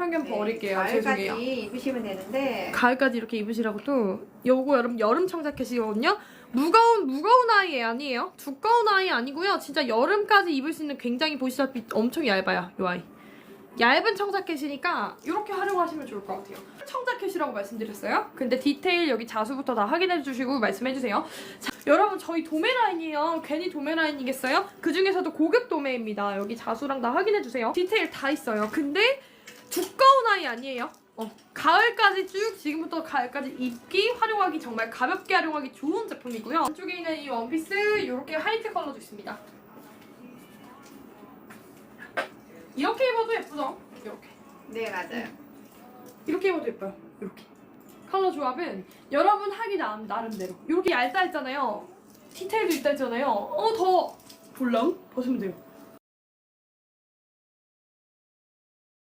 편견 네, 버릴게요. 가을까지 죄송해요. 입으시면 되는데 가을까지 이렇게 입으시라고 또 요거 여름 여름 청자켓이거든요. 무거운 무거운 아이 아니에요. 두꺼운 아이 아니고요. 진짜 여름까지 입을 수 있는 굉장히 보시다시피 엄청 얇아요. 이 아이. 얇은 청자켓이니까 이렇게 활용하시면 좋을 것 같아요. 청자켓이라고 말씀드렸어요. 근데 디테일 여기 자수부터 다 확인해 주시고 말씀해 주세요. 자, 여러분 저희 도매 라인이에요. 괜히 도매 라인이겠어요? 그 중에서도 고급 도매입니다. 여기 자수랑 다 확인해 주세요. 디테일 다 있어요. 근데 두꺼운 아이 아니에요. 어, 가을까지 쭉 지금부터 가을까지 입기 활용하기 정말 가볍게 활용하기 좋은 제품이고요. 안쪽에 있는 이 원피스 이렇게 화이트 컬러도 있습니다. 이렇게 입어도 예쁘죠? 이렇게 네 맞아요. 이렇게 입어도 예뻐요. 이렇게 컬러 조합은 여러분 하기 나, 나름대로 이렇게 얇다 했잖아요. 디테일도 있다 했잖아요. 어더 볼랑 벗으면 돼요.